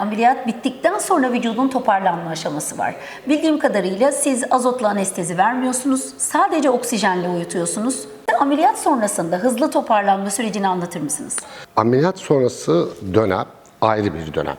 ameliyat bittikten sonra vücudun toparlanma aşaması var. Bildiğim kadarıyla siz azotlu anestezi vermiyorsunuz. Sadece oksijenle uyutuyorsunuz. Ameliyat sonrasında hızlı toparlanma sürecini anlatır mısınız? Ameliyat sonrası dönem ayrı bir dönem.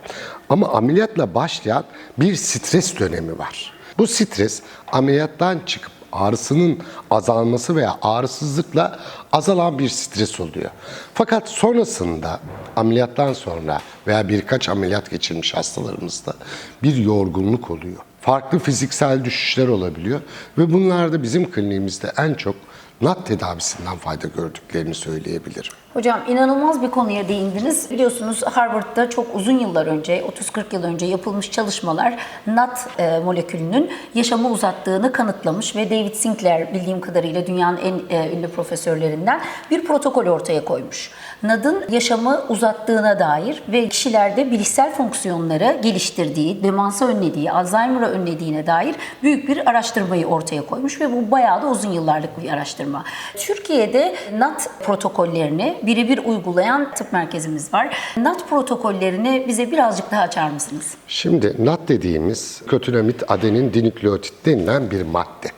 Ama ameliyatla başlayan bir stres dönemi var. Bu stres ameliyattan çıkıp ağrısının azalması veya ağrısızlıkla azalan bir stres oluyor. Fakat sonrasında ameliyattan sonra veya birkaç ameliyat geçirmiş hastalarımızda bir yorgunluk oluyor. Farklı fiziksel düşüşler olabiliyor ve bunlar da bizim kliniğimizde en çok NAT tedavisinden fayda gördüklerini söyleyebilirim. Hocam inanılmaz bir konuya değindiniz. Biliyorsunuz Harvard'da çok uzun yıllar önce, 30-40 yıl önce yapılmış çalışmalar NAT e, molekülünün yaşamı uzattığını kanıtlamış ve David Sinclair bildiğim kadarıyla dünyanın en e, ünlü profesörlerinden bir protokol ortaya koymuş. NAD'ın yaşamı uzattığına dair ve kişilerde bilişsel fonksiyonları geliştirdiği, demansı önlediği, Alzheimer'ı önlediğine dair büyük bir araştırmayı ortaya koymuş ve bu bayağı da uzun yıllarlık bir araştırma. Türkiye'de NAT protokollerini birebir uygulayan tıp merkezimiz var. NAT protokollerini bize birazcık daha açar mısınız? Şimdi NAT dediğimiz kötünamit adenin dinükleotit denilen bir madde.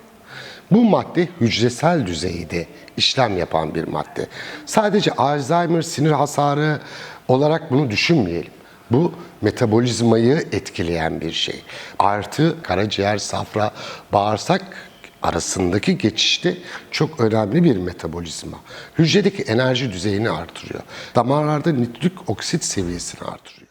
Bu madde hücresel düzeyde işlem yapan bir madde. Sadece Alzheimer sinir hasarı olarak bunu düşünmeyelim. Bu metabolizmayı etkileyen bir şey. Artı karaciğer, safra, bağırsak arasındaki geçişte çok önemli bir metabolizma. Hücredeki enerji düzeyini artırıyor. Damarlarda nitrik oksit seviyesini artırıyor.